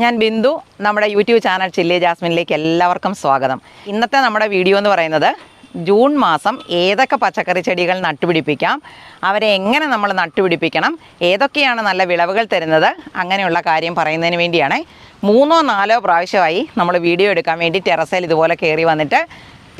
ഞാൻ ബിന്ദു നമ്മുടെ YouTube channel chilli ജാസ്മിനിലേക്ക് എല്ലാവർക്കും സ്വാഗതം. ഇന്നത്തെ നമ്മുടെ വീഡിയോ എന്ന് പറയുന്നത് ജൂൺ മാസം ഏതൊക്കെ പച്ചക്കറി ചെടികൾ നട്ടുപിടിപ്പിക്കാം അവരെ എങ്ങനെ നമ്മൾ നട്ടുപിടിപ്പിക്കണം ഏതൊക്കെയാണ് നല്ല വിളവുകൾ തരുന്നത് അങ്ങനെയുള്ള കാര്യം പറയുന്നതിന് വേണ്ടിയാണ് മൂന്നോ നാലോ പ്രാവശ്യമായി നമ്മൾ വീഡിയോ എടുക്കാൻ വേണ്ടി ടെറസയിൽ ഇതുപോലെ കയറി വന്നിട്ട്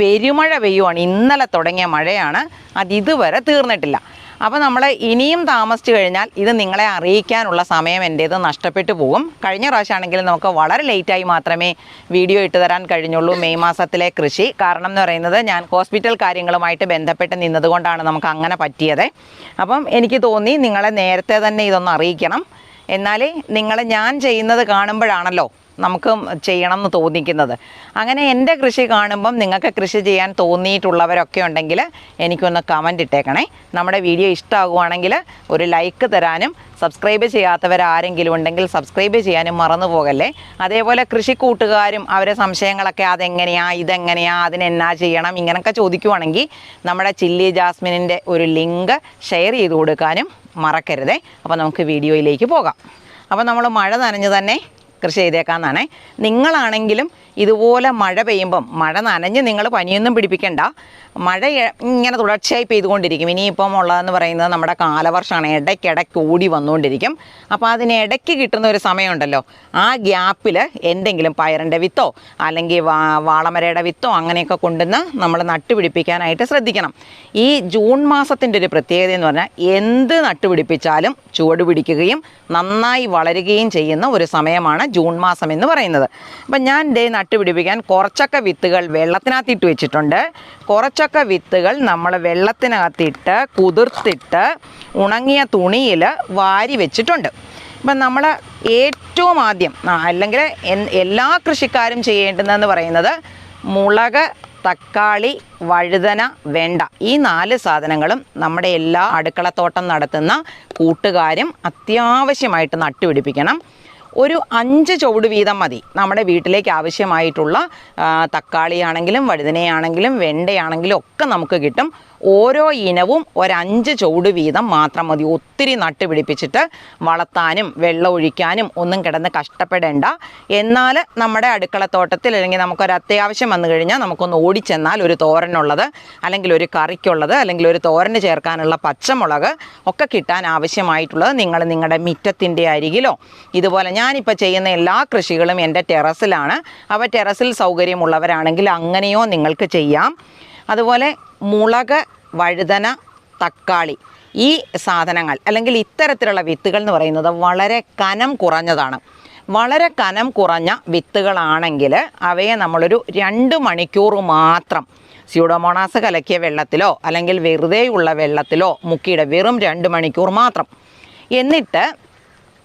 പെരുമഴ പെയ്യുവാണ് ഇന്നലെ തുടങ്ങിയ മഴയാണ് അത് ഇതുവരെ തീർന്നിട്ടില്ല. അപ്പോൾ നമ്മൾ ഇനിയും താമസിച്ചു കഴിഞ്ഞാൽ ഇത് നിങ്ങളെ അറിയിക്കാനുള്ള സമയം എന്റേത് നഷ്ടപ്പെട്ടു പോകും. കഴിഞ്ഞ പ്രാവശ്യമാണെങ്കിൽ നമുക്ക് വളരെ ലേറ്റായി മാത്രമേ വീഡിയോ ഇട്ട് തരാൻ കഴിഞ്ഞുള്ളൂ മെയ് മാസത്തിലെ കൃഷി. കാരണം എന്ന് പറയുന്നത് ഞാൻ ഹോസ്പിറ്റൽ കാര്യങ്ങളുമായിട്ട് ബന്ധപ്പെട്ട് നിന്നതുകൊണ്ടാണ് നമുക്ക് അങ്ങനെ പറ്റിയത്. അപ്പം എനിക്ക് തോന്നി നിങ്ങളെ നേരത്തെ തന്നെ ഇതൊന്ന് അറിയിക്കണം. എന്നാൽ നിങ്ങളെ ഞാൻ ചെയ്യുന്നത് കാണുമ്പോഴാണല്ലോ നമുക്ക് ചെയ്യണം എന്ന് തോന്നിക്കുന്നത്. അങ്ങനെ എന്റെ കൃഷി കാണുമ്പം നിങ്ങൾക്ക് കൃഷി ചെയ്യാൻ തോന്നിയിട്ടുള്ളവരൊക്കെ ഉണ്ടെങ്കിൽ എനിക്കൊന്ന് കമന്റ് ഇട്ടേക്കണേ. നമ്മുടെ വീഡിയോ ഇഷ്ടമാകുവാണെങ്കിൽ ഒരു ലൈക്ക് തരാനും സബ്സ്ക്രൈബ് ചെയ്യാത്തവരാരെങ്കിലും ഉണ്ടെങ്കിൽ സബ്സ്ക്രൈബ് ചെയ്യാനും മറന്നു പോകല്ലേ. അതേപോലെ കൃഷി കൂട്ടുകാരും അവരെ സംശയങ്ങളൊക്കെ അതെങ്ങനെയാ ഇതെങ്ങനെയാ അതിനെന്നാ ചെയ്യണം ഇങ്ങനെയൊക്കെ ചോദിക്കുവാണെങ്കിൽ നമ്മുടെ ചില്ലി ജാസ്മിനിന്റെ ഒരു ലിങ്ക് ഷെയർ ചെയ്ത് കൊടുക്കാനും മറക്കരുതേ. അപ്പോൾ നമുക്ക് വീഡിയോയിലേക്ക് പോകാം. അപ്പോൾ നമ്മൾ മഴ നനഞ്ഞ് തന്നെ കൃഷി ചെയ്തേക്കാന്നാണേ. നിങ്ങളാണെങ്കിലും ഇതുപോലെ മഴ പെയ്യുമ്പം മഴ നനഞ്ഞ് നിങ്ങൾ പനിയൊന്നും പിടിപ്പിക്കണ്ട. മഴ ഇങ്ങനെ തുടർച്ചയായി പെയ്തുകൊണ്ടിരിക്കും. ഇനിയിപ്പം ഉള്ളതെന്ന് പറയുന്നത് നമ്മുടെ കാലവർഷമാണ്. ഇടയ്ക്കിടയ്ക്ക് ഓടി വന്നുകൊണ്ടിരിക്കും. അപ്പോൾ അതിന് ഇടയ്ക്ക് കിട്ടുന്ന ഒരു സമയമുണ്ടല്ലോ. ആ ഗ്യാപ്പിൽ എന്തെങ്കിലും പയറിന്റെ വിത്തോ അല്ലെങ്കിൽ വാളമരയുടെ വിത്തോ അങ്ങനെയൊക്കെ കൊണ്ടുവന്ന് നമ്മൾ നട്ടുപിടിപ്പിക്കാനായിട്ട് ശ്രദ്ധിക്കണം. ഈ ജൂൺ മാസത്തിന്റെ ഒരു പ്രത്യേകത എന്ന് പറഞ്ഞാൽ എന്ത് നട്ടുപിടിപ്പിച്ചാലും ചുവട് പിടിക്കുകയും നന്നായി വളരുകയും ചെയ്യുന്ന ഒരു സമയമാണ് ജൂൺ മാസം എന്ന് പറയുന്നത്. അപ്പം ഞാൻ ദേ നട്ടുപിടിപ്പിക്കാൻ കുറച്ചൊക്കെ വിത്തുകൾ വെള്ളത്തിനകത്തിട്ട് വെച്ചിട്ടുണ്ട്. കുറച്ചൊക്കെ വിത്തുകൾ നമ്മൾ വെള്ളത്തിനകത്തിട്ട് കുതിർത്തിട്ട് ഉണങ്ങിയ തുണിയിൽ വാരി വെച്ചിട്ടുണ്ട്. ഇപ്പം നമ്മൾ ഏറ്റവും ആദ്യം അല്ലെങ്കിൽ എല്ലാ കൃഷിക്കാരും ചെയ്യേണ്ടതെന്ന് പറയുന്നത് മുളക് തക്കാളി വഴുതന വെണ്ട. ഈ നാല് സാധനങ്ങളും നമ്മുടെ എല്ലാ അടുക്കളത്തോട്ടം നടത്തുന്ന കൂട്ടുകാരും അത്യാവശ്യമായിട്ട് നട്ടുപിടിപ്പിക്കണം. ഒരു അഞ്ച് ചുവട് വീതം മതി. നമ്മുടെ വീട്ടിലേക്ക് ആവശ്യമായിട്ടുള്ള തക്കാളിയാണെങ്കിലും വഴുതനയാണെങ്കിലും വെണ്ടയാണെങ്കിലും ഒക്കെ നമുക്ക് കിട്ടും. ഓരോ ഇനവും ഒരഞ്ച് ചുവട് വീതം മാത്രം മതി. ഒത്തിരി നട്ട് പിടിപ്പിച്ചിട്ട് വളർത്താനും വെള്ളം ഒഴിക്കാനും ഒന്നും കിടന്ന് കഷ്ടപ്പെടേണ്ട. എന്നാൽ നമ്മുടെ അടുക്കളത്തോട്ടത്തിൽ അല്ലെങ്കിൽ നമുക്കൊരു അത്യാവശ്യം വന്നു കഴിഞ്ഞാൽ നമുക്കൊന്ന് ഓടിച്ചെന്നാൽ ഒരു തോരനുള്ളത് അല്ലെങ്കിൽ ഒരു കറിക്കുള്ളത് അല്ലെങ്കിൽ ഒരു തോരന് ചേർക്കാനുള്ള പച്ചമുളക് ഒക്കെ കിട്ടാൻ ആവശ്യമായിട്ടുള്ളത് നിങ്ങൾ നിങ്ങളുടെ മിറ്റത്തിന്റെ അരികിലോ. ഇതുപോലെ ഞാനിപ്പോൾ ചെയ്യുന്ന എല്ലാ കൃഷികളും എന്റെ ടെറസിലാണ്. അപ്പോൾ ടെറസിൽ സൗകര്യമുള്ളവരാണെങ്കിൽ അങ്ങനെയോ നിങ്ങൾക്ക് ചെയ്യാം. അതുപോലെ മുളക് വഴുതന തക്കാളി ഈ സാധനങ്ങൾ അല്ലെങ്കിൽ ഇത്തരത്തിലുള്ള വിത്തുകൾ എന്ന് പറയുന്നത് വളരെ കനം കുറഞ്ഞതാണ്. വളരെ കനം കുറഞ്ഞ വിത്തുകളാണെങ്കിൽ അവയെ നമ്മളൊരു രണ്ട് മണിക്കൂർ മാത്രം സ്യൂഡോമോണാസ് കലക്കിയ വെള്ളത്തിലോ അല്ലെങ്കിൽ വെറുതെയുള്ള വെള്ളത്തിലോ മുക്കിയിട വെറും രണ്ട് മണിക്കൂർ മാത്രം. എന്നിട്ട്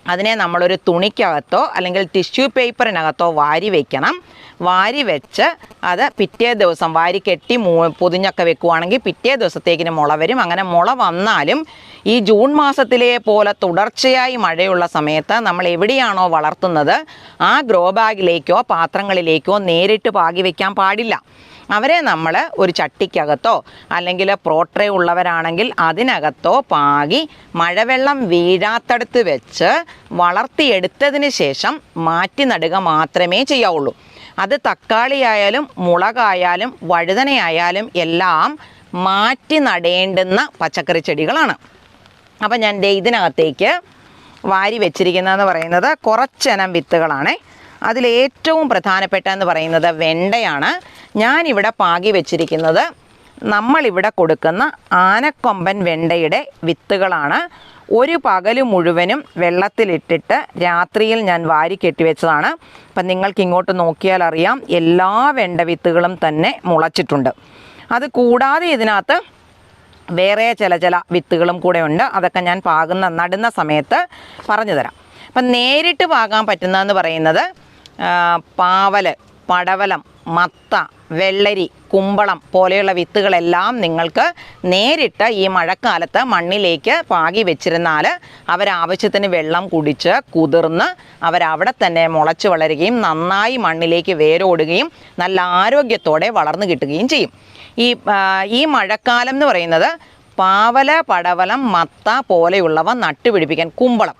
അതിനെ നമ്മളൊരു തുണിക്കകത്തോ അല്ലെങ്കിൽ ടിഷ്യൂ പേപ്പറിനകത്തോ വാരി വെക്കണം. വാരി വെച്ച് അത് പിറ്റേ ദിവസം വാരി കെട്ടി മൂ പൊതിഞ്ഞൊക്കെ വെക്കുവാണെങ്കിൽ പിറ്റേ ദിവസത്തേക്കിന് മുള വരും. അങ്ങനെ മുള വന്നാലും ഈ ജൂൺ മാസത്തിലെ പോലെ തുടർച്ചയായി മഴയുള്ള സമയത്ത് നമ്മൾ എവിടെയാണോ വളർത്തുന്നത് ആ ഗ്രോ ബാഗിലേക്കോ പാത്രങ്ങളിലേക്കോ നേരിട്ട് പാകി വയ്ക്കാൻ പാടില്ല. അവരെ നമ്മൾ ഒരു ചട്ടിക്കകത്തോ അല്ലെങ്കിൽ പ്രോട്രേ ഉള്ളവരാണെങ്കിൽ അതിനകത്തോ പാകി മഴവെള്ളം വീഴാത്തടുത്ത് വെച്ച് വളർത്തിയെടുത്തതിന് ശേഷം മാറ്റി നടുക മാത്രമേ ചെയ്യാവുള്ളൂ. അത് തക്കാളിയായാലും മുളകായാലും വഴുതനയായാലും എല്ലാം മാറ്റി നടേണ്ടുന്ന പച്ചക്കറി ചെടികളാണ്. അപ്പം ഞാൻ ദേ ഇതിനകത്തേക്ക് വാരി വെച്ചിരിക്കുന്നതെന്ന് പറയുന്നത് കുറച്ചിനം വിത്തുകളാണ്. അതിലേറ്റവും പ്രധാനപ്പെട്ട എന്ന് പറയുന്നത് വെണ്ടയാണ്. ഞാനിവിടെ പാകി വെച്ചിരിക്കുന്നത് നമ്മളിവിടെ കൊടുക്കുന്ന ആനക്കൊമ്പൻ വെണ്ടയുടെ വിത്തുകളാണ്. ഒരു പകൽ മുഴുവനും വെള്ളത്തിലിട്ടിട്ട് രാത്രിയിൽ ഞാൻ വാരി കെട്ടിവെച്ചതാണ് അപ്പം നിങ്ങൾക്ക് ഇങ്ങോട്ട് നോക്കിയാൽ അറിയാം എല്ലാ വെണ്ട വിത്തുകളും തന്നെ മുളച്ചിട്ടുണ്ട്. അത് കൂടാതെ ഇതിനകത്ത് വേറെ ചില ചില വിത്തുകളും കൂടെ ഉണ്ട്. അതൊക്കെ ഞാൻ പാകുന്ന നടുന്ന സമയത്ത് പറഞ്ഞു തരാം അപ്പം നേരിട്ട് പാകാൻ പറ്റുന്നതെന്ന് പറയുന്നത് ആ, പാവൽ. പടവലം മത്ത വെള്ളരി കുമ്പളം പോലെയുള്ള വിത്തുകളെല്ലാം നിങ്ങൾക്ക് നേരിട്ട് ഈ മഴക്കാലത്ത് മണ്ണിലേക്ക് പാകി വെച്ചിരുന്നാൽ അവരാവശ്യത്തിന് വെള്ളം കുടിച്ച് കുതിർന്ന് അവരവിടെ തന്നെ മുളച്ച് വളരുകയും നന്നായി മണ്ണിലേക്ക് വേരോടുകയും നല്ല ആരോഗ്യത്തോടെ വളർന്നു കിട്ടുകയും ചെയ്യും. ഈ ഈ മഴക്കാലം എന്ന് പറയുന്നത് പാവല പടവലം മത്ത പോലെയുള്ളവ നട്ടുപിടിപ്പിക്കാൻ കുമ്പളം.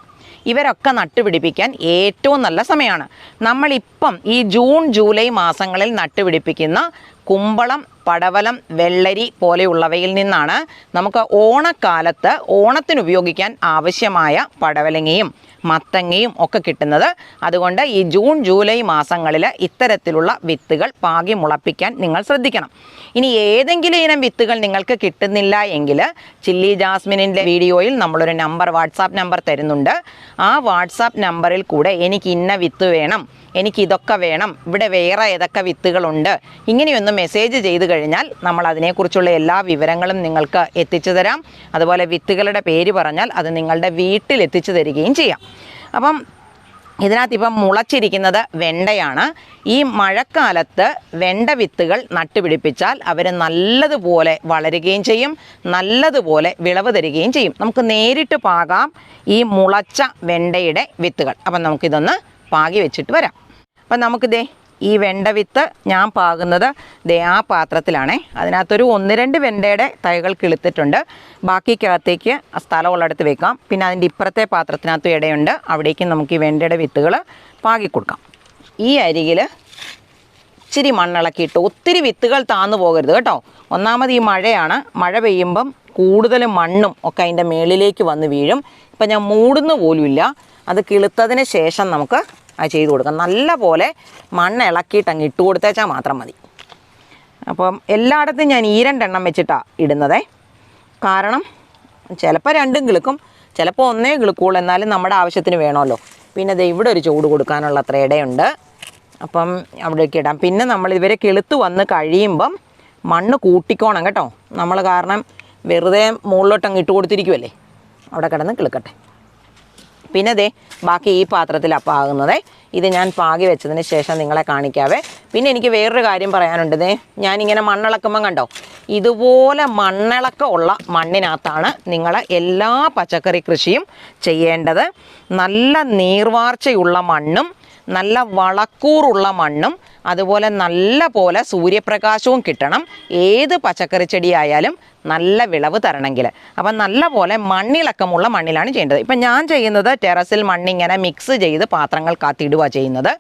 ഇവരൊക്കെ നട്ടുപിടിപ്പിക്കാൻ ഏറ്റവും നല്ല സമയമാണ്. നമ്മളിപ്പം ഈ ജൂൺ ജൂലൈ മാസങ്ങളിൽ നട്ടുപിടിപ്പിക്കുന്ന കുമ്പളം പടവലം വെള്ളരി പോലെയുള്ളവയിൽ നിന്നാണ് നമുക്ക് ഓണക്കാലത്ത് ഓണത്തിന് ഉപയോഗിക്കാൻ ആവശ്യമായ പടവലങ്ങയും മത്തങ്ങയും ഒക്കെ കിട്ടുന്നത്. അതുകൊണ്ട് ഈ ജൂൺ ജൂലൈ മാസങ്ങളിൽ ഇത്തരത്തിലുള്ള വിത്തുകൾ പാകി മുളപ്പിക്കാൻ നിങ്ങൾ ശ്രദ്ധിക്കണം. ഇനി ഏതെങ്കിലും ഇനം വിത്തുകൾ നിങ്ങൾക്ക് കിട്ടുന്നില്ല എങ്കിൽ ചില്ലി ജാസ്മിനിന്റെ വീഡിയോയിൽ നമ്മളൊരു നമ്പർ വാട്സാപ്പ് നമ്പർ തരുന്നുണ്ട്. ആ വാട്സാപ്പ് നമ്പറിൽ കൂടെ എനിക്ക് ഇന്ന വിത്ത് വേണം എനിക്ക് ഇതൊക്കെ വേണം ഇവിടെ വേറെ ഏതൊക്കെ വിത്തുകളുണ്ട് ഇങ്ങനെയൊന്ന് മെസ്സേജ് ചെയ്ത് കഴിഞ്ഞാൽ നമ്മൾ അതിനെക്കുറിച്ചുള്ള എല്ലാ വിവരങ്ങളും നിങ്ങൾക്ക് എത്തിച്ചു തരാം. അതുപോലെ വിത്തുകളുടെ പേര് പറഞ്ഞാൽ അത് നിങ്ങളുടെ വീട്ടിൽ എത്തിച്ചു തരികയും ചെയ്യാം. അപ്പം ഇതിനകത്ത് ഇപ്പം മുളച്ചിരിക്കുന്നത് വെണ്ടയാണ്. ഈ മഴക്കാലത്ത് വെണ്ട വിത്തുകൾ നട്ടുപിടിപ്പിച്ചാൽ അവർ നല്ലതുപോലെ വളരുകയും ചെയ്യും നല്ലതുപോലെ വിളവ് തരികയും ചെയ്യും. നമുക്ക് നേരിട്ട് പാകാം ഈ മുളച്ച വെണ്ടയുടെ വിത്തുകൾ. അപ്പം നമുക്കിതൊന്ന് പാകി വെച്ചിട്ട് വരാം. അപ്പം നമുക്കിതേ ഈ വെണ്ട വിത്ത് ഞാൻ പാകുന്നത് ദേ ആ പാത്രത്തിലാണേ. അതിനകത്തൊരു ഒന്ന് രണ്ട് വെണ്ടയുടെ തൈകൾ കിളുത്തിട്ടുണ്ട് ബാക്കിക്കകത്തേക്ക് സ്ഥലമുള്ളിടത്ത് വെക്കാം. പിന്നെ അതിന്റെ ഇപ്പുറത്തെ പാത്രത്തിനകത്തും ഇടയുണ്ട്. അവിടേക്ക് നമുക്ക് ഈ വെണ്ടയുടെ വിത്തുകൾ പാകി കൊടുക്കാം ഈ അരികിൽ ഇച്ചിരി മണ്ണിളക്കിയിട്ട് ഒത്തിരി വിത്തുകൾ താന്നു പോകരുത് കേട്ടോ. ഒന്നാമത് ഈ മഴയാണ്. മഴ പെയ്യുമ്പം കൂടുതൽ മണ്ണും ഒക്കെ അതിന്റെ മേളിലേക്ക് വന്ന് വീഴും. ഇപ്പം ഞാൻ മൂടുന്ന പോലുമില്ല. അത് കിളുത്തതിന് ശേഷം നമുക്ക് അത് ചെയ്ത് കൊടുക്കാം. നല്ല പോലെ മണ്ണ് ഇളക്കിയിട്ട് അങ്ങ് ഇട്ട് കൊടുത്തേച്ചാൽ മാത്രം മതി. അപ്പം എല്ലായിടത്തും ഞാൻ ഈ രണ്ടെണ്ണം വെച്ചിട്ടാണ് ഇടുന്നതേ. കാരണം ചിലപ്പോൾ രണ്ടും കിളുക്കും ചിലപ്പോൾ ഒന്നേ കിളുക്കുള്ളൂ. എന്നാലും നമ്മുടെ ആവശ്യത്തിന് വേണമല്ലോ. പിന്നെ ദേ ഇവിടെ ഒരു ചൂട് കൊടുക്കാനുള്ള അത്ര ഇടയുണ്ട് അപ്പം അവിടേക്ക് ഇടാം. പിന്നെ നമ്മൾ ഇവരെ കിളുത്ത് വന്ന് കഴിയുമ്പം മണ്ണ് കൂട്ടിക്കോണം കേട്ടോ. നമ്മൾ കാരണം വെറുതെ മുകളിലോട്ട് അങ്ങ് ഇട്ട് കൊടുത്തിരിക്കുമല്ലേ അവിടെ കിടന്ന് കിളുക്കട്ടെ. പിന്നെ ദേ ബാക്കി ഈ പാത്രത്തിൽ അപ്പാകുന്നതേ. ഇത് ഞാൻ പാകി വെച്ചതിന് ശേഷം നിങ്ങളെ കാണിക്കാവേ. പിന്നെ എനിക്ക് വേറൊരു കാര്യം പറയാനുണ്ട് ദേ. ഞാനിങ്ങനെ മണ്ണിളക്കുമ്പം കണ്ടോ? ഇതുപോലെ മണ്ണിളക്കം ഉള്ള മണ്ണിനകത്താണ് നിങ്ങൾ എല്ലാ പച്ചക്കറി കൃഷിയും ചെയ്യേണ്ടത്. നല്ല നീർവാർച്ചയുള്ള മണ്ണും നല്ല വളക്കൂറുള്ള മണ്ണും അതുപോലെ നല്ല പോലെ സൂര്യപ്രകാശവും കിട്ടണം. ഏത് പച്ചക്കറി ചെടിയായാലും നല്ല വിളവ് തരണമെങ്കിൽ. അപ്പം നല്ല പോലെ മണ്ണിളക്കമുള്ള മണ്ണിലാണ് ചെയ്യേണ്ടത്. ഇപ്പം ഞാൻ ചെയ്യുന്നത് ടെറസിൽ മണ്ണിങ്ങനെ മിക്സ് ചെയ്ത് പാത്രങ്ങൾ കാത്തിടുക ചെയ്യുന്നത്.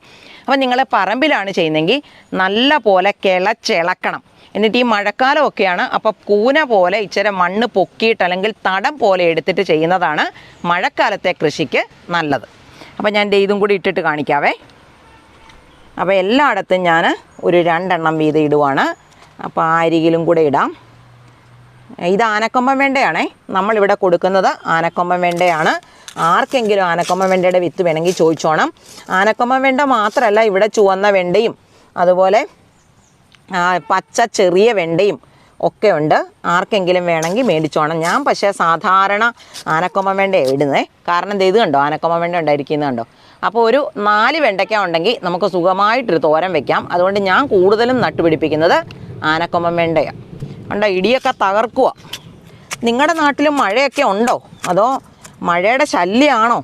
അപ്പം നിങ്ങൾ പറമ്പിലാണ് ചെയ്യുന്നതെങ്കിൽ നല്ല പോലെ കിളച്ചിളക്കണം. എന്നിട്ട് ഈ മഴക്കാലമൊക്കെയാണ് അപ്പോൾ കൂന പോലെ ഇച്ചിരി മണ്ണ് പൊക്കിയിട്ട് അല്ലെങ്കിൽ തടം പോലെ എടുത്തിട്ട് ചെയ്യുന്നതാണ് മഴക്കാലത്തെ കൃഷിക്ക് നല്ലത്. അപ്പോൾ ഞാൻ ഇതും കൂടി ഇട്ടിട്ട് കാണിക്കാവേ. അപ്പോൾ എല്ലായിടത്തും ഞാൻ ഒരു രണ്ടെണ്ണം വീതം ഇടുവാണ്. അപ്പോൾ ആ അരികിലും കൂടെ ഇടാം. ഇത് ആനക്കൊമ്പൻ വെണ്ടയാണേ. നമ്മളിവിടെ കൊടുക്കുന്നത് ആനക്കൊമ്പൻ വെണ്ടയാണ്. ആർക്കെങ്കിലും ആനക്കൊമ്പൻ വെണ്ടയുടെ വിത്ത് വേണമെങ്കിൽ ചോദിച്ചോണം. ആനക്കൊമ്പൻ വെണ്ട മാത്രമല്ല ഇവിടെ ചുവന്ന വെണ്ടയും അതുപോലെ പച്ച ചെറിയ വെണ്ടയും ഒക്കെ ഉണ്ട്. ആർക്കെങ്കിലും വേണമെങ്കിൽ മേടിച്ചോണം ഞാൻ പക്ഷേ സാധാരണ ആനക്കൊമ്പൻ വെണ്ട ഇടുന്നേ. കാരണം ഇത് കണ്ടോ? ആനക്കൊമ്പൻ വെണ്ട ഉണ്ടായിരിക്കുന്നത് കണ്ടോ? അപ്പോൾ ഒരു നാല് വെണ്ടയ്ക്ക ഉണ്ടെങ്കിൽ നമുക്ക് സുഖമായിട്ടൊരു തോരൻ വെക്കാം. അതുകൊണ്ട് ഞാൻ കൂടുതലും നട്ടുപിടിപ്പിക്കുന്നത് ആനക്കൊമ്പൻ വെണ്ടയാണ് ഉണ്ടോ ഇടിയൊക്കെ തകർക്കുക നിങ്ങളുടെ നാട്ടിലും മഴയൊക്കെ ഉണ്ടോ? അതോ മഴയുടെ ശല്യമാണോ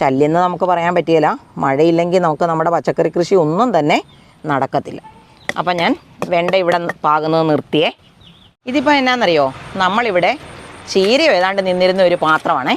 ശല്യം എന്ന് നമുക്ക് പറയാൻ പറ്റിയില്ല മഴയില്ലെങ്കിൽ നമുക്ക് നമ്മുടെ പച്ചക്കറി കൃഷി ഒന്നും തന്നെ നടക്കത്തില്ല. അപ്പം ഞാൻ വെണ്ട ഇവിടെ പാകുന്നത് നിർത്തിയേ. ഇതിപ്പോൾ എന്നാണെന്നറിയോ നമ്മളിവിടെ ചീരയോ ഏതാണ്ട് നിന്നിരുന്ന ഒരു പാത്രമാണേ.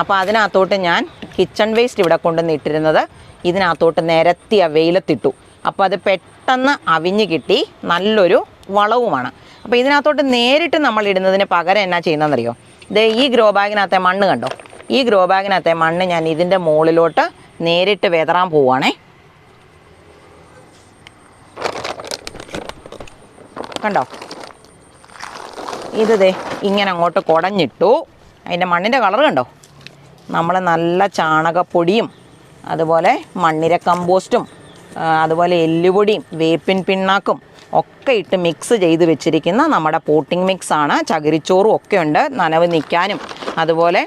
അപ്പോൾ അതിനകത്തോട്ട് ഞാൻ കിച്ചൺ വേസ്റ്റ് ഇവിടെ കൊണ്ടുവന്ന് ഇട്ടിരുന്നത് ഇതിനകത്തോട്ട് നിരത്തിയ വെയിലത്തിട്ടു. അപ്പോൾ അത് പെട്ടെന്ന് അവിഞ്ഞ് കിട്ടി നല്ലൊരു വളവുമാണ്. അപ്പോൾ ഇതിനകത്തോട്ട് നേരിട്ട് നമ്മൾ ഇടുന്നതിന് പകരം എന്നാ ചെയ്യുന്നതെന്നറിയോ? ഇത് ഈ ഗ്രോ ബാഗിനകത്തെ മണ്ണ് കണ്ടോ? ഈ ഗ്രോ ബാഗിനകത്തെ മണ്ണ് ഞാൻ ഇതിന്റെ മുകളിലോട്ട് നേരിട്ട് വെതറാൻ പോവുകയാണേ. കണ്ടോ? ഇത് ദേ ഇങ്ങനെ അങ്ങോട്ട് കുടഞ്ഞിട്ടു. അതിന്റെ മണ്ണിന്റെ കളർ കണ്ടോ? നമ്മൾ നല്ല ചാണകപ്പൊടിയും അതുപോലെ മണ്ണിര കമ്പോസ്റ്റും അതുപോലെ എല്ലുപൊടിയും വേപ്പിൻ പിണ്ണാക്കും ഒക്കെ ഇട്ട് മിക്സ് ചെയ്ത് വെച്ചിരിക്കുന്ന നമ്മുടെ പോട്ടിംഗ് മിക്സാണ് ചകിരിച്ചോറും ഒക്കെ ഉണ്ട്. നനവ് നിൽക്കാനും അതുപോലെ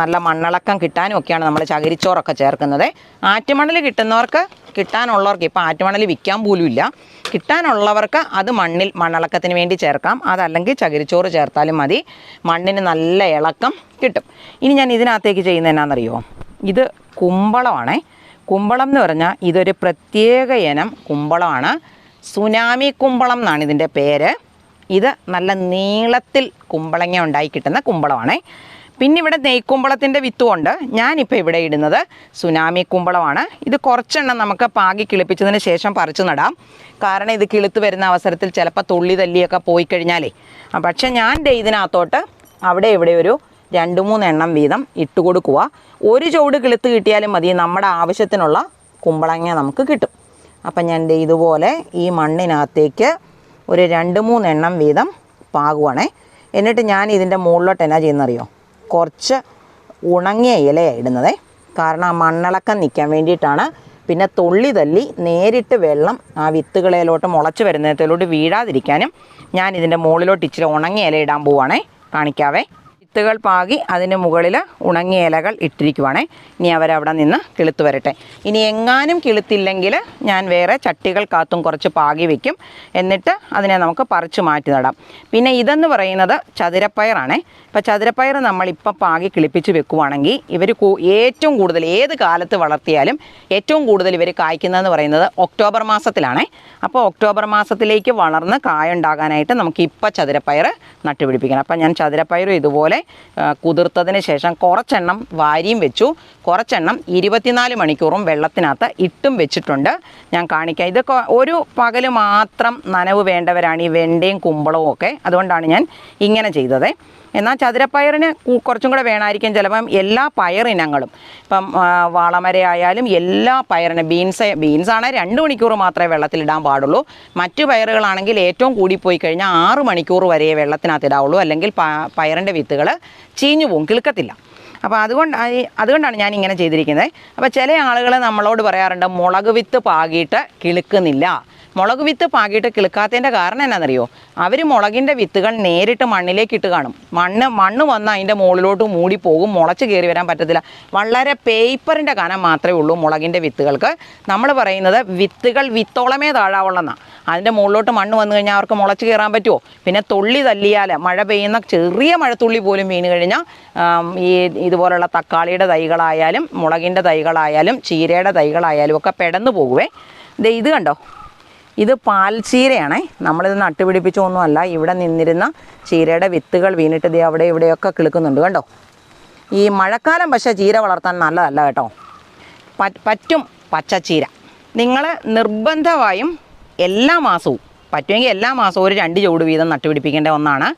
നല്ല മണ്ണിളക്കം കിട്ടാനും ഒക്കെയാണ് നമ്മൾ ചകിരിച്ചോറൊക്കെ ചേർക്കുന്നത്. ആറ്റുമണൽ കിട്ടുന്നവർക്ക് കിട്ടാനുള്ളവർക്ക് ഇപ്പോൾ ആറ്റുമണൽ വിൽക്കാൻ പോലും ഇല്ല. കിട്ടാനുള്ളവർക്ക് അത് മണ്ണിൽ മണ്ണിളക്കത്തിന് വേണ്ടി ചേർക്കാം. അതല്ലെങ്കിൽ ചകിരിച്ചോറ് ചേർത്താലും മതി. മണ്ണിന് നല്ല ഇളക്കം കിട്ടും. ഇനി ഞാൻ ഇതിനകത്തേക്ക് ചെയ്യുന്നത് എന്നാണെന്നറിയോ ഇത് കുമ്പളമാണേ. കുമ്പളം എന്ന് പറഞ്ഞാൽ ഇതൊരു പ്രത്യേക ഇനം കുമ്പളമാണ്. സുനാമി കുമ്പളം എന്നാണ് ഇതിന്റെ പേര്. ഇത് നല്ല നീളത്തിൽ കുമ്പളങ്ങ ഉണ്ടായി കിട്ടുന്ന കുമ്പളമാണേ. പിന്നെ ഇവിടെ നെയ്ക്കുമ്പളത്തിന്റെ വിത്തുമുണ്ട് ഞാനിപ്പോൾ ഇവിടെ ഇടുന്നത് സുനാമി കുമ്പളമാണ്. ഇത് കുറച്ചെണ്ണം നമുക്ക് പാകി കിളിപ്പിച്ചതിന് ശേഷം പറിച്ചു നടാം. കാരണം ഇത് കിളുത്ത് വരുന്ന അവസരത്തിൽ ചിലപ്പോൾ തുള്ളി തല്ലിയൊക്കെ പോയി കഴിഞ്ഞാലേ. പക്ഷേ ഞാൻ ഇതിനകത്തോട്ട് അവിടെ ഇവിടെ ഒരു രണ്ട് മൂന്നെണ്ണം വീതം ഇട്ട് കൊടുക്കുക. ഒരു ചുവട് കിളുത്ത് കിട്ടിയാലും മതി. നമ്മുടെ ആവശ്യത്തിനുള്ള കുമ്പളങ്ങ നമുക്ക് കിട്ടും. അപ്പം ഞാൻ ഇതുപോലെ ഈ മണ്ണിനകത്തേക്ക് ഒരു രണ്ട് മൂന്നെണ്ണം വീതം പാകുവാണേ. എന്നിട്ട് ഞാൻ ഇതിന്റെ മുകളിലോട്ട് എന്നാ ചെയ്യുന്നറിയോ? കുറച്ച് ഉണങ്ങിയ ഇലയാണ് ഇടുന്നത്. കാരണം ആ മണ്ണിളക്കം നിൽക്കാൻ വേണ്ടിയിട്ടാണ്. പിന്നെ തുള്ളി തല്ലി നേരിട്ട് വെള്ളം ആ വിത്തുകളിലോട്ട് മുളച്ച് വരുന്നതിലോട്ട് വീഴാതിരിക്കാനും ഞാൻ ഇതിന്റെ മുകളിലോട്ട് ഇച്ചിരി ഉണങ്ങിയ ഇല ഇടാൻ പോവുകയാണേ കാണിക്കാവേ. വിത്തുകൾ പാകി അതിന് മുകളിൽ ഉണങ്ങിയ ഇലകൾ ഇട്ടിരിക്കുവാണേ. ഇനി അവരവിടെ നിന്ന് കിളുത്ത് വരട്ടെ. ഇനി എങ്ങാനും കിളുത്തില്ലെങ്കിൽ ഞാൻ വേറെ ചട്ടികൾ കാത്തും കുറച്ച് പാകി വയ്ക്കും എന്നിട്ട് അതിനെ നമുക്ക് പറിച്ചു മാറ്റി നടാം. പിന്നെ ഇതെന്ന് പറയുന്നത് ചതുരപ്പയറാണേ. ഇപ്പോൾ ചതുരപ്പയർ നമ്മളിപ്പോൾ പാകി കിളിപ്പിച്ച് വെക്കുവാണെങ്കിൽ ഇവർ ഏറ്റവും കൂടുതൽ ഏത് കാലത്ത് വളർത്തിയാലും ഏറ്റവും കൂടുതൽ ഇവർ കായ്ക്കുന്നതെന്ന് പറയുന്നത് ഒക്ടോബർ മാസത്തിലാണേ. അപ്പോൾ ഒക്ടോബർ മാസത്തിലേക്ക് വളർന്ന് കായ ഉണ്ടാകാനായിട്ട് നമുക്ക് ഇപ്പം ചതുരപ്പയർ നട്ടുപിടിപ്പിക്കണം. അപ്പം ഞാൻ ചതുരപ്പയറും ഇതുപോലെ കുതിർത്തതിന് ശേഷം കുറച്ചെണ്ണം വാരിയും വെച്ചു. കുറച്ചെണ്ണം ഇരുപത്തിനാല് മണിക്കൂറും വെള്ളത്തിനകത്ത് ഇട്ടും വെച്ചിട്ടുണ്ട്. ഞാൻ കാണിക്കാം. ഇത് ഒരു പകൽ മാത്രം നനവ് വേണ്ടവരാണ് ഈ വെണ്ടയും കുമ്പളവും ഒക്കെ. അതുകൊണ്ടാണ് ഞാൻ ഇങ്ങനെ ചെയ്തത്. എന്നാൽ ചതുരപ്പയറിന് കുറച്ചും കൂടെ വേണമായിരിക്കും ചിലപ്പം എല്ലാ പയറിനങ്ങളും ഇപ്പം വാളമരയായാലും എല്ലാ പയറിന് ബീൻസ് ബീൻസ് രണ്ട് മണിക്കൂർ മാത്രമേ വെള്ളത്തിലിടാൻ പാടുള്ളൂ. മറ്റു പയറുകളാണെങ്കിൽ ഏറ്റവും കൂടിപ്പോയി കഴിഞ്ഞാൽ ആറ് മണിക്കൂർ വരെ വെള്ളത്തിനകത്ത് ഇടാവുള്ളൂ. അല്ലെങ്കിൽ പയറിന്റെ വിത്തുകൾ ചീഞ്ഞു പോകും കിളുക്കത്തില്ല. അപ്പോൾ അതുകൊണ്ട് അതുകൊണ്ടാണ് ഞാൻ ഇങ്ങനെ ചെയ്തിരിക്കുന്നത്. അപ്പോൾ ചില ആളുകൾ നമ്മളോട് പറയാറുണ്ട് മുളക് വിത്ത് പാകിയിട്ട് കിളുക്കുന്നില്ല. മുളക് വിത്ത് പാകിയിട്ട് കിളുക്കാത്തതിന്റെ കാരണം എന്നാണെന്നറിയോ അവർ മുളകിന്റെ വിത്തുകൾ നേരിട്ട് മണ്ണിലേക്ക് ഇട്ട് കാണും. മണ്ണ് മണ്ണ് വന്ന് അതിന്റെ മുകളിലോട്ട് മൂടിപ്പോകും മുളച്ച് കയറി വരാൻ പറ്റത്തില്ല. വളരെ പേപ്പറിന്റെ കനം മാത്രമേ ഉള്ളൂ മുളകിന്റെ വിത്തുകൾക്ക്. നമ്മൾ പറയുന്നത് വിത്തുകൾ വിത്തോളമേ താഴാവുള്ളതാണ് അതിന്റെ മുകളിലോട്ട് മണ്ണ് വന്നു കഴിഞ്ഞാൽ അവർക്ക് മുളച്ച് കയറാൻ പറ്റുമോ പിന്നെ തുള്ളി തല്ലിയാൽ മഴ പെയ്യുന്ന ചെറിയ മഴത്തുള്ളി പോലും വീണ് കഴിഞ്ഞാൽ ഈ ഇതുപോലുള്ള തക്കാളിയുടെ തൈകളായാലും മുളകിന്റെ തൈകളായാലും ചീരയുടെ തൈകളായാലും ഒക്കെ പെടന്നു പോകുവേ ദേ ഇത് കണ്ടോ? ഇത് പാൽ ചീരയാണേ. നമ്മളിത് നട്ടുപിടിപ്പിച്ചൊന്നുമല്ല. ഇവിടെ നിന്നിരുന്ന ചീരയുടെ വിത്തുകൾ വീണിട്ട് ദേ അവിടെ ഇവിടെയൊക്കെ കിളുക്കുന്നുണ്ട്. കണ്ടോ? ഈ മഴക്കാലം പക്ഷേ ചീര വളർത്താൻ നല്ലതല്ല കേട്ടോ. പറ്റും പച്ച പച്ചച്ചീര നിങ്ങൾ നിർബന്ധമായും എല്ലാ മാസവും പറ്റുമെങ്കിൽ എല്ലാ മാസവും ഒരു രണ്ട് ചൂട് വീതം നട്ടുപിടിപ്പിക്കേണ്ട ഒന്നാണ്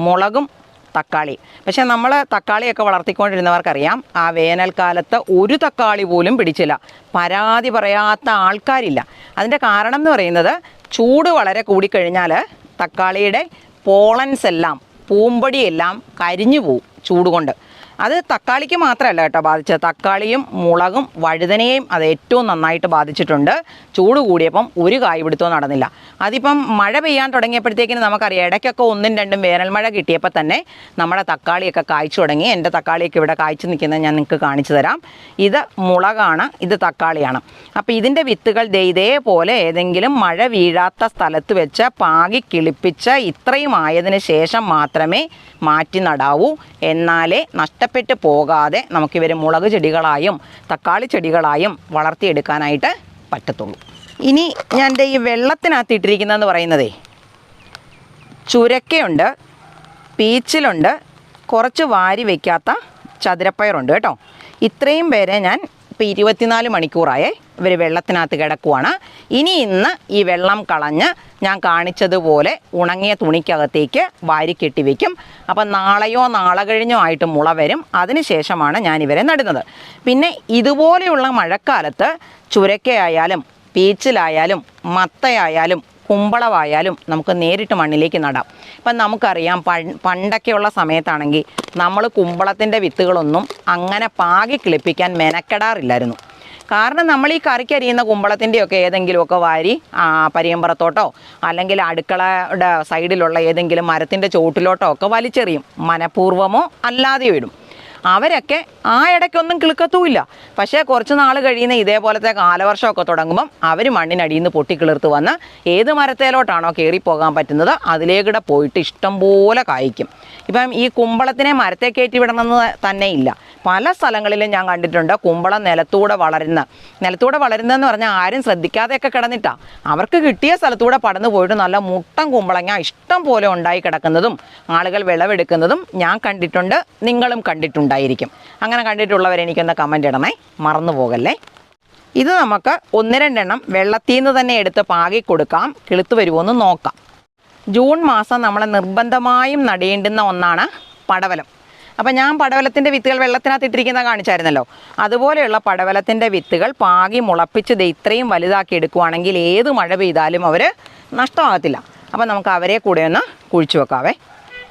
മുളകും തക്കാളി. പക്ഷേ നമ്മൾ തക്കാളിയൊക്കെ വളർത്തിക്കൊണ്ടിരുന്നവർക്കറിയാം ആ വേനൽക്കാലത്ത് ഒരു തക്കാളി പോലും പിടിച്ചില്ല. പരാതി പറയാത്ത ആൾക്കാരില്ല. അതിന്റെ കാരണം എന്ന് പറയുന്നത് ചൂട് വളരെ കൂടിക്കഴിഞ്ഞാൽ തക്കാളിയുടെ പോളൻസ് എല്ലാം പൂമ്പടിയെല്ലാം കരിഞ്ഞു പോവും ചൂട് കൊണ്ട്. അത് തക്കാളിക്ക് മാത്രമല്ല കേട്ടോ ബാധിച്ചത്. തക്കാളിയും മുളകും വഴുതനയും അത് ഏറ്റവും നന്നായിട്ട് ബാധിച്ചിട്ടുണ്ട്. ചൂട് കൂടിയപ്പം ഒരു കായ് പിടുത്തവും നടന്നില്ല. അതിപ്പം മഴ പെയ്യാൻ തുടങ്ങിയപ്പോഴത്തേക്കിന് നമുക്കറിയാം ഇടയ്ക്കൊക്കെ ഒന്നും രണ്ടും വേനൽ മഴ കിട്ടിയപ്പോൾ തന്നെ നമ്മുടെ തക്കാളിയൊക്കെ കായ്ച്ചു തുടങ്ങി. എന്റെ തക്കാളിയൊക്കെ ഇവിടെ കായ്ച്ചു നിൽക്കുന്നത് ഞാൻ നിങ്ങൾക്ക് കാണിച്ചു തരാം. ഇത് മുളകാണ് ഇത് തക്കാളിയാണ്. അപ്പോൾ ഇതിന്റെ വിത്തുകൾ ഇതേപോലെ ഏതെങ്കിലും മഴ വീഴാത്ത സ്ഥലത്ത് വെച്ച് പാകി കിളിപ്പിച്ച് ഇത്രയും ആയതിനു ശേഷം മാത്രമേ മാറ്റി നടാവൂ. എന്നാലേ നഷ്ടപ്പെട്ടു പോകാതെ നമുക്കിവർ മുളക് ചെടികളായും തക്കാളി ചെടികളായും വളർത്തിയെടുക്കാനായിട്ട് പറ്റത്തുള്ളൂ. ഇനി ഞാൻ ദേ ഈ വെള്ളത്തിനകത്ത് ഇട്ടിരിക്കുന്നതെന്ന് പറയുന്നതേ ചുരക്കയുണ്ട് പീച്ചിലുണ്ട് കുറച്ച് വാരി വയ്ക്കാത്ത ചതുരപ്പയറുണ്ട് കേട്ടോ. ഇത്രയും പേരെ ഞാൻ ഇപ്പോൾ ഇരുപത്തിനാല് മണിക്കൂറായേ ഇവർ വെള്ളത്തിനകത്ത് കിടക്കുവാണ്. ഇനി ഇന്ന് ഈ വെള്ളം കളഞ്ഞ് ഞാൻ കാണിച്ചതുപോലെ ഉണങ്ങിയ തുണിക്കകത്തേക്ക് വാരി കെട്ടി വയ്ക്കും അപ്പം നാളെയോ നാളെ കഴിഞ്ഞോ ആയിട്ട് മുള വരും. അതിനുശേഷമാണ് ഞാൻ ഇവരെ നടുന്നത്. പിന്നെ ഇതുപോലെയുള്ള മഴക്കാലത്ത് ചുരക്കയായാലും പീച്ചിലായാലും മത്തയായാലും കുമ്പളവായാലും നമുക്ക് നേരിട്ട് മണ്ണിലേക്ക് നടാം. ഇപ്പം നമുക്കറിയാം പണ്ടൊക്കെയുള്ള സമയത്താണെങ്കിൽ നമ്മൾ കുമ്പളത്തിന്റെ വിത്തുകളൊന്നും അങ്ങനെ പാകി കിളിപ്പിക്കാൻ മെനക്കെടാറില്ലായിരുന്നു. കാരണം നമ്മൾ ഈ കറിക്ക് അരിയുന്ന കുമ്പളത്തിന്റെയൊക്കെ ഏതെങ്കിലുമൊക്കെ വാരി പരിയമ്പറത്തോട്ടോ അല്ലെങ്കിൽ അടുക്കളയുടെ സൈഡിലുള്ള ഏതെങ്കിലും മരത്തിന്റെ ചോട്ടിലോട്ടോ ഒക്കെ വലിച്ചെറിയും. മനഃപൂർവമോ അല്ലാതെയോ ഇടും. അവരൊക്കെ ആ ഇടയ്ക്കൊന്നും കിളുക്കത്തുമില്ല പക്ഷേ കുറച്ച് നാൾ കഴിയുന്ന ഇതേപോലത്തെ കാലവർഷമൊക്കെ തുടങ്ങുമ്പം അവർ മണ്ണിനടിയിൽ നിന്ന് പൊട്ടിക്കിളിർത്ത് വന്ന് ഏത് മരത്തേലോട്ടാണോ കയറി പോകാൻ പറ്റുന്നത് അതിലേക്കൂടെ പോയിട്ട് ഇഷ്ടം പോലെ കായ്ക്കും. ഇപ്പം ഈ കുമ്പളത്തിനെ മരത്തെ കയറ്റി വിടണമെന്ന് തന്നെ ഇല്ല. പല സ്ഥലങ്ങളിലും ഞാൻ കണ്ടിട്ടുണ്ട് കുമ്പളം നിലത്തൂടെ വളരുന്ന നിലത്തൂടെ വളരുന്നതെന്ന് പറഞ്ഞാൽ ആരും ശ്രദ്ധിക്കാതെയൊക്കെ കിടന്നിട്ടാ. അവർക്ക് കിട്ടിയ സ്ഥലത്തൂടെ പടന്നു പോയിട്ട് നല്ല മുട്ടം കുമ്പളങ്ങ ഇഷ്ടം പോലെ ഉണ്ടായി കിടക്കുന്നതും ആളുകൾ വിളവെടുക്കുന്നതും ഞാൻ കണ്ടിട്ടുണ്ട് നിങ്ങളും കണ്ടിട്ടുണ്ടായിരിക്കും അങ്ങനെ കണ്ടിട്ടുള്ളവർ എനിക്കൊന്ന് കമന്റ് ഇടണേ. മറന്നു പോകല്ലേ? ഇത് നമുക്ക് ഒന്ന് രണ്ടെണ്ണം വെള്ളത്തിൽ നിന്ന് തന്നെ എടുത്ത് പാകി കൊടുക്കാം. കിളുത്ത് വരുമോയെന്ന് നോക്കാം. ജൂൺ മാസം നമ്മൾ നിർബന്ധമായും നടേണ്ടുന്ന ഒന്നാണ് പടവലം. അപ്പം ഞാൻ പടവലത്തിന്റെ വിത്തുകൾ വെള്ളത്തിനകത്ത് ഇട്ടിരിക്കുന്ന കാണിച്ചായിരുന്നല്ലോ. അതുപോലെയുള്ള പടവലത്തിന്റെ വിത്തുകൾ പാകി മുളപ്പിച്ച് ഇത് ഇത്രയും വലുതാക്കി എടുക്കുവാണെങ്കിൽ ഏത് മഴ പെയ്താലും അവർ നഷ്ടമാകത്തില്ല. അപ്പം നമുക്ക് അവരെ കൂടെ ഒന്ന് കുഴിച്ചു വെക്കാവേ.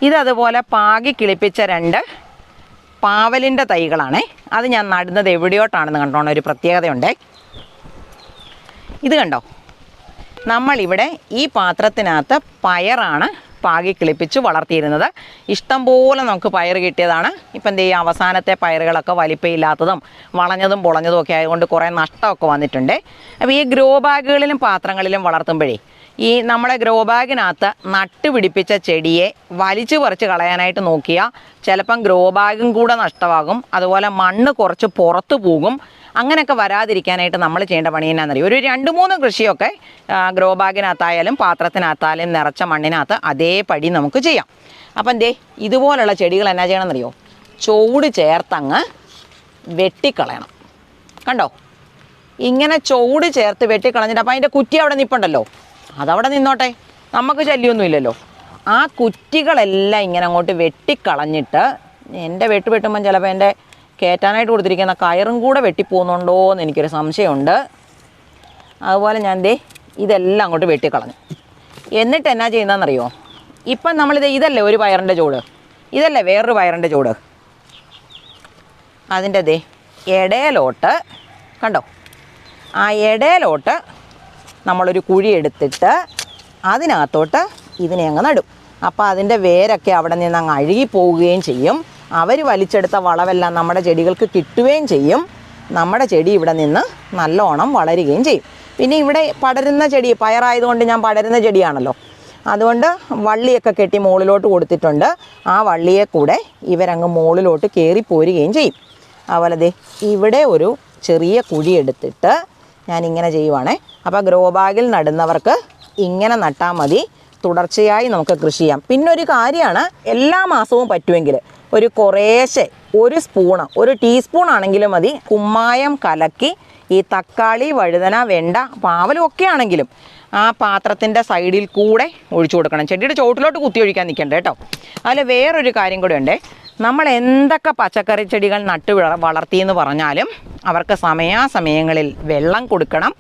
ഇതതുപോലെ പാകി കിളിപ്പിച്ച രണ്ട് പാവലിന്റെ തൈകളാണേ. അത് ഞാൻ നടുന്നത് എവിടെയോട്ടാണെന്ന് കണ്ടോണം. ഒരു പ്രത്യേകതയുണ്ട്. ഇത് കണ്ടോ? നമ്മളിവിടെ ഈ പാത്രത്തിനകത്ത് പയറാണ് പാകി കിളിപ്പിച്ച് വളർത്തിയിരുന്നത്. ഇഷ്ടം പോലെ നമുക്ക് പയർ കിട്ടിയതാണ്. ഇപ്പം എന്ത് അവസാനത്തെ പയറുകളൊക്കെ വലിപ്പമില്ലാത്തതും വളഞ്ഞതും പൊളഞ്ഞതും ഒക്കെ ആയതുകൊണ്ട് കുറേ നഷ്ടമൊക്കെ വന്നിട്ടുണ്ട്. അപ്പോൾ ഈ ഗ്രോ ബാഗുകളിലും പാത്രങ്ങളിലും വളർത്തുമ്പോഴേ ഈ നമ്മുടെ ഗ്രോ ബാഗിനകത്ത് നട്ടുപിടിപ്പിച്ച ചെടിയെ വലിച്ചു പറിച്ച് കളയാനായിട്ട് നോക്കിയാൽ ചിലപ്പം ഗ്രോ ബാഗും കൂടെ നഷ്ടമാകും. അതുപോലെ മണ്ണ് കുറച്ച് പുറത്തു പോകും. അങ്ങനെയൊക്കെ വരാതിരിക്കാനായിട്ട് നമ്മൾ ചെയ്യേണ്ട പണി എന്നാണെന്നറിയും ഒരു രണ്ട് മൂന്ന് കൃഷിയൊക്കെ ഗ്രോ ബാഗിനകത്തായാലും പാത്രത്തിനകത്തായാലും നിറച്ച മണ്ണിനകത്ത് അതേപടി നമുക്ക് ചെയ്യാം. അപ്പം ദേ ഇതുപോലുള്ള ചെടികൾ എന്നാ ചെയ്യണമെന്നറിയോ? ചൂട് ചേർത്തങ്ങ് വെട്ടിക്കളയണം. കണ്ടോ? ഇങ്ങനെ ചൂട് ചേർത്ത് വെട്ടിക്കളഞ്ഞിട്ട് അപ്പം അതിന്റെ കുറ്റി അവിടെ നിൽപ്പുണ്ടല്ലോ അതവിടെ നിന്നോട്ടെ. നമുക്ക് ശല്യമൊന്നുമില്ലല്ലോ ആ കുറ്റികളെല്ലാം ഇങ്ങനെ അങ്ങോട്ട് വെട്ടിക്കളഞ്ഞിട്ട് എന്റെ വെട്ട് വെട്ടുമ്പം ചിലപ്പോൾ എന്റെ കയറ്റാനായിട്ട് കൊടുത്തിരിക്കുന്ന കയറും കൂടെ വെട്ടിപ്പോകുന്നുണ്ടോ എന്ന് എനിക്കൊരു സംശയമുണ്ട്. അതുപോലെ ഞാൻ ദേ ഇതെല്ലാം അങ്ങോട്ട് വെട്ടിക്കളഞ്ഞു. എന്നിട്ട് എന്നാ ചെയ്യുന്നതെന്നറിയോ? ഇപ്പം നമ്മളിത് ഇതല്ലേ ഒരു പയറിന്റെ ചൂട്? ഇതല്ലേ വേറൊരു പയറിന്റെ ചൂട്? അതിന്റെ ദേ ഇടയിലോട്ട് കണ്ടോ? ആ ഇടയിലോട്ട് നമ്മളൊരു കുഴി എടുത്തിട്ട് അതിനകത്തോട്ട് ഇതിനെ അങ്ങ് നടും. അപ്പോൾ അതിന്റെ വേരൊക്കെ അവിടെ നിന്ന് അങ്ങ് അഴുകി പോവുകയും ചെയ്യും. അവർ വലിച്ചെടുത്ത വളവെല്ലാം നമ്മുടെ ചെടികൾക്ക് കിട്ടുകയും ചെയ്യും. നമ്മുടെ ചെടി ഇവിടെ നിന്ന് നല്ലോണം വളരുകയും ചെയ്യും. പിന്നെ ഇവിടെ പടരുന്ന ചെടി പയറായതുകൊണ്ട് ഞാൻ പടരുന്ന ചെടിയാണല്ലോ. അതുകൊണ്ട് വള്ളിയൊക്കെ കെട്ടി മുകളിലോട്ട് കൊടുത്തിട്ടുണ്ട്. ആ വള്ളിയെ കൂടെ ഇവരങ്ങ് മുകളിലോട്ട് കയറി പോരുകയും ചെയ്യും. അതുപോലെ ദേ ഇവിടെ ഒരു ചെറിയ കുഴി എടുത്തിട്ട് ഞാൻ ഇങ്ങനെ ചെയ്യുവാണേ. അപ്പോൾ ഗ്രോ ബാഗിൽ നടുന്നവർക്ക് ഇങ്ങനെ നട്ടാൽ മതി. തുടർച്ചയായി നമുക്ക് കൃഷി ചെയ്യാം. പിന്നെ ഒരു കാര്യമാണ് എല്ലാ മാസവും പറ്റുമെങ്കിൽ ഒരു കുറേശ്ശെ ഒരു സ്പൂണ് ഒരു ടീസ്പൂൺ ആണെങ്കിലും മതി. കുമ്മായം കലക്കി ഈ തക്കാളി വഴുതന വെണ്ട പാവലും ഒക്കെ ആണെങ്കിലും ആ പാത്രത്തിന്റെ സൈഡിൽ കൂടെ ഒഴിച്ചു കൊടുക്കണം. ചെടിയുടെ ചോട്ടിലോട്ട് കുത്തി ഒഴിക്കാൻ നിൽക്കണ്ട കേട്ടോ. അതിൽ വേറൊരു കാര്യം കൂടെ ഉണ്ട്. നമ്മൾ എന്തൊക്കെ പച്ചക്കറി ചെടികൾ നട്ടു വള- വളർത്തിയെന്ന് പറഞ്ഞാലും അവർക്ക് സമയാസമയങ്ങളിൽ വെള്ളം കൊടുക്കണം.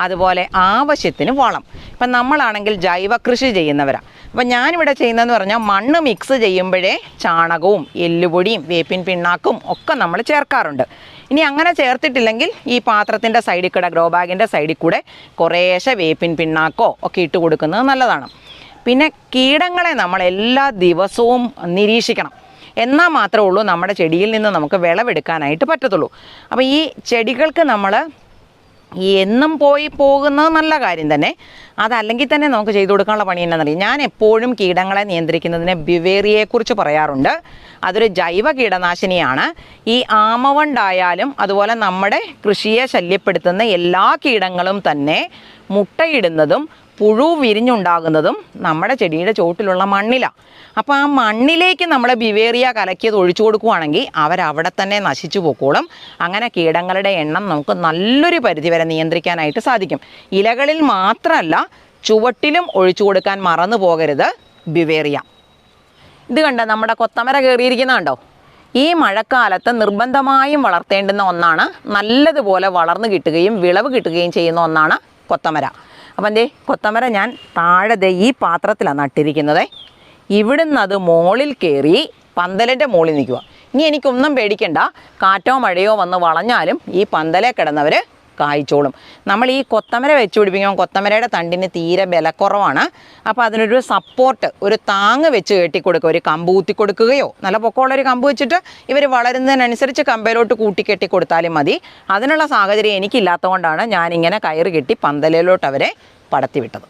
അതുപോലെ ആവശ്യത്തിന് വളം. ഇപ്പം നമ്മളാണെങ്കിൽ ജൈവ കൃഷി ചെയ്യുന്നവരാണ് അപ്പം ഞാനിവിടെ ചെയ്യുന്നതെന്ന് പറഞ്ഞാൽ മണ്ണ് മിക്സ് ചെയ്യുമ്പോഴേ ചാണകവും എല്ലുപൊടിയും വേപ്പിൻ പിണ്ണാക്കും ഒക്കെ നമ്മൾ ചേർക്കാറുണ്ട്. ഇനി അങ്ങനെ ചേർത്തിട്ടില്ലെങ്കിൽ ഈ പാത്രത്തിന്റെ സൈഡിൽ കൂടെ ഗ്രോ ബാഗിന്റെ സൈഡിൽ കൂടെ കുറേശ്ശെ വേപ്പിൻ പിണ്ണാക്കോ ഒക്കെ ഇട്ട് കൊടുക്കുന്നത് നല്ലതാണ്. പിന്നെ കീടങ്ങളെ നമ്മൾ എല്ലാ ദിവസവും നിരീക്ഷിക്കണം. എന്നാൽ മാത്രമേ ഉള്ളൂ നമ്മുടെ ചെടിയിൽ നിന്ന് നമുക്ക് വിളവെടുക്കാനായിട്ട് പറ്റത്തുള്ളൂ. അപ്പോൾ ഈ ചെടികൾക്ക് നമ്മൾ എന്നും പോയി പോകുന്നത് നല്ല കാര്യം തന്നെ. അതല്ലെങ്കിൽ തന്നെ നമുക്ക് ചെയ്തു കൊടുക്കാനുള്ള പണി എന്നാണെന്നറിയാം ഞാൻ എപ്പോഴും കീടങ്ങളെ നിയന്ത്രിക്കുന്നതിന് ബിവേറിയെക്കുറിച്ച് പറയാറുണ്ട്. അതൊരു ജൈവ കീടനാശിനിയാണ്. ഈ ആമവണ്ടായാലും അതുപോലെ നമ്മുടെ കൃഷിയെ ശല്യപ്പെടുത്തുന്ന എല്ലാ കീടങ്ങളും തന്നെ മുട്ടയിടുന്നതും പുഴു വിരിഞ്ഞുണ്ടാകുന്നതും നമ്മുടെ ചെടിയുടെ ചോട്ടിലുള്ള മണ്ണിലാണ് അപ്പോൾ ആ മണ്ണിലേക്ക് നമ്മൾ ബിവേറിയ കലക്കിയത് ഒഴിച്ചു കൊടുക്കുവാണെങ്കിൽ അവരവിടെ തന്നെ നശിച്ചു പോക്കോളും. അങ്ങനെ കീടങ്ങളുടെ എണ്ണം നമുക്ക് നല്ലൊരു പരിധിവരെ നിയന്ത്രിക്കാനായിട്ട് സാധിക്കും. ഇലകളിൽ മാത്രമല്ല ചുവട്ടിലും ഒഴിച്ചു കൊടുക്കാൻ മറന്നു പോകരുത് ബിവേറിയ. ഇത് കണ്ട നമ്മുടെ കൊത്തമര കയറിയിരിക്കുന്ന കണ്ടോ? ഈ മഴക്കാലത്ത് നിർബന്ധമായും വളർത്തേണ്ടുന്ന ഒന്നാണ് നല്ലതുപോലെ വളർന്നു കിട്ടുകയും വിളവ് കിട്ടുകയും ചെയ്യുന്ന ഒന്നാണ് കൊത്തമര. അപ്പം എന്തേ കൊത്തമര ഞാൻ താഴെ ദേ ഈ പാത്രത്തിലാണ് നട്ടിരിക്കുന്നത്. ഇവിടുന്ന് അത് മോളിൽ കയറി പന്തലിന്റെ മുകളിൽ നിൽക്കുക. ഇനി എനിക്കൊന്നും പേടിക്കണ്ട. കാറ്റോ മഴയോ വന്ന് വളഞ്ഞാലും ഈ പന്തലെ കിടന്നവർ കായ്ച്ചോളും. നമ്മൾ ഈ കൊത്തമര വെച്ച് പിടിപ്പിക്കുമ്പോൾ കൊത്തമരയുടെ തണ്ടിന് തീരെ ബലക്കുറവാണ്. അപ്പോൾ അതിനൊരു സപ്പോർട്ട് ഒരു താങ്ങ് വെച്ച് കെട്ടി കൊടുക്കുക ഒരു കമ്പ് ഊത്തി കൊടുക്കുകയോ നല്ല പൊക്കമുള്ള ഒരു കമ്പ് വെച്ചിട്ട് ഇവർ വളരുന്നതിനനുസരിച്ച് കമ്പയിലോട്ട് കൂട്ടി കെട്ടി കൊടുത്താലും മതി. അതിനുള്ള സാഹചര്യം എനിക്കില്ലാത്തതുകൊണ്ടാണ് ഞാനിങ്ങനെ കയറ് കെട്ടി പന്തലിലോട്ട് അവരെ പടത്തി വിട്ടത്.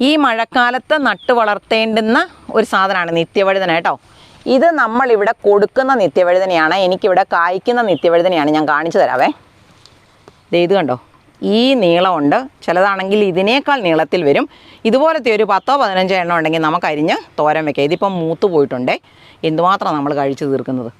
ഈ മഴക്കാലത്ത് നട്ട് വളർത്തേണ്ടുന്ന ഒരു സാധനമാണ് നിത്യവഴുതന കേട്ടോ. ഇത് നമ്മളിവിടെ കൊടുക്കുന്ന നിത്യവഴുതനയാണ്. എനിക്കിവിടെ കായ്ക്കുന്ന നിത്യവഴുതനയാണ് ഞാൻ കാണിച്ചു തരാവേ. ഇത് കണ്ടോ? ഈ നീളമുണ്ട്. ചിലതാണെങ്കിൽ ഇതിനേക്കാൾ നീളത്തിൽ വരും. ഇതുപോലത്തെ ഒരു പത്തോ പതിനഞ്ചോ എണ്ണം ഉണ്ടെങ്കിൽ നമുക്ക് അരിഞ്ഞ് തോരൻ വെക്കാം. ഇതിപ്പം മൂത്ത് പോയിട്ടുണ്ടേ. എന്തുമാത്രം നമ്മൾ കഴിച്ചു തീർക്കുന്നത്?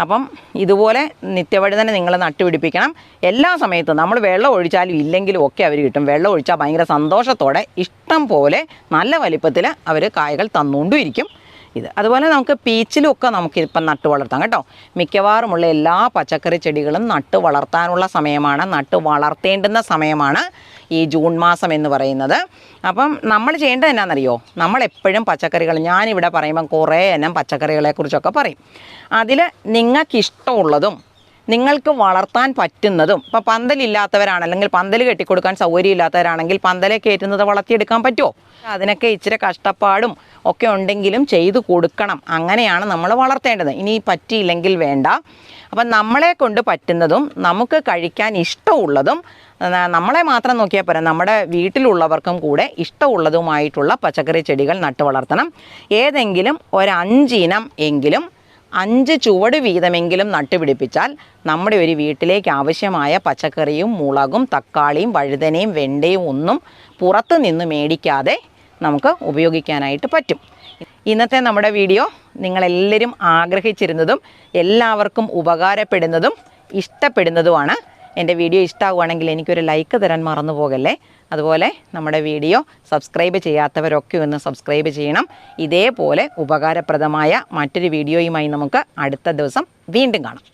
അപ്പം ഇതുപോലെ നിത്യവഴുതന നിങ്ങൾ നട്ടുപിടിപ്പിക്കണം. എല്ലാ സമയത്തും നമ്മൾ വെള്ളം ഒഴിച്ചാലും ഇല്ലെങ്കിലും ഒക്കെ അവർ കിട്ടും. വെള്ളം ഒഴിച്ചാൽ ഭയങ്കര സന്തോഷത്തോടെ ഇഷ്ടം പോലെ നല്ല വലിപ്പത്തിൽ അവർ കായകൾ തന്നുകൊണ്ടും ഇരിക്കും. ഇത്. അതുപോലെ നമുക്ക് പീച്ചിലും ഒക്കെ നമുക്ക് ഇപ്പം നട്ട് വളർത്താം കേട്ടോ. മിക്കവാറുമുള്ള എല്ലാ പച്ചക്കറി ചെടികളും നട്ട് വളർത്താനുള്ള സമയമാണ് നട്ട് വളർത്തേണ്ടുന്ന സമയമാണ് ഈ ജൂൺ മാസം എന്ന് പറയുന്നത്. അപ്പം നമ്മൾ ചെയ്യേണ്ടത് എന്നാണെന്നറിയോ നമ്മളെപ്പോഴും പച്ചക്കറികൾ ഞാനിവിടെ പറയുമ്പം കുറേ എണ്ണം പച്ചക്കറികളെക്കുറിച്ചൊക്കെ പറയും. അതിൽ നിങ്ങൾക്കിഷ്ടമുള്ളതും നിങ്ങൾക്ക് വളർത്താൻ പറ്റുന്നതും ഇപ്പോൾ പന്തലില്ലാത്തവരാണ് അല്ലെങ്കിൽ പന്തൽ കെട്ടിക്കൊടുക്കാൻ സൗകര്യമില്ലാത്തവരാണെങ്കിൽ പന്തലെ കയറ്റുന്നത് വളർത്തിയെടുക്കാൻ പറ്റുമോ? അതിനൊക്കെ ഇച്ചിരി കഷ്ടപ്പാടും ഒക്കെ ഉണ്ടെങ്കിലും ചെയ്തു കൊടുക്കണം. അങ്ങനെയാണ് നമ്മൾ വളർത്തേണ്ടത്. ഇനി പറ്റിയില്ലെങ്കിൽ വേണ്ട. അപ്പം നമ്മളെ കൊണ്ട് പറ്റുന്നതും നമുക്ക് കഴിക്കാൻ ഇഷ്ടമുള്ളതും നമ്മളെ മാത്രം നോക്കിയാൽ പോരാ. നമ്മുടെ വീട്ടിലുള്ളവർക്കും കൂടെ ഇഷ്ടമുള്ളതുമായിട്ടുള്ള പച്ചക്കറി ചെടികൾ നട്ടു വളർത്തണം. ഏതെങ്കിലും ഒരു എങ്കിലും അഞ്ച് ചുവട് വീതമെങ്കിലും നട്ടുപിടിപ്പിച്ചാൽ നമ്മുടെ ഒരു വീട്ടിലേക്ക് ആവശ്യമായ പച്ചക്കറിയും മുളകും തക്കാളിയും വഴുതനയും വെണ്ടയും ഒന്നും പുറത്തു നിന്ന് മേടിക്കാതെ നമുക്ക് ഉപയോഗിക്കാനായിട്ട് പറ്റും. ഇന്നത്തെ നമ്മുടെ വീഡിയോ നിങ്ങളെല്ലാവരും ആഗ്രഹിച്ചിരുന്നതും എല്ലാവർക്കും ഉപകാരപ്പെടുന്നതും ഇഷ്ടപ്പെടുന്നതുമാണ്. എന്റെ വീഡിയോ ഇഷ്ടമാവുകയാണെങ്കിൽ എനിക്കൊരു ലൈക്ക് തരാൻ മറന്നു പോകല്ലേ? അതുപോലെ നമ്മുടെ വീഡിയോ സബ്സ്ക്രൈബ് ചെയ്യാത്തവരൊക്കെ ഒന്ന് സബ്സ്ക്രൈബ് ചെയ്യണം. ഇതേപോലെ ഉപകാരപ്രദമായ മറ്റൊരു വീഡിയോയുമായി നമുക്ക് അടുത്ത ദിവസം വീണ്ടും കാണാം.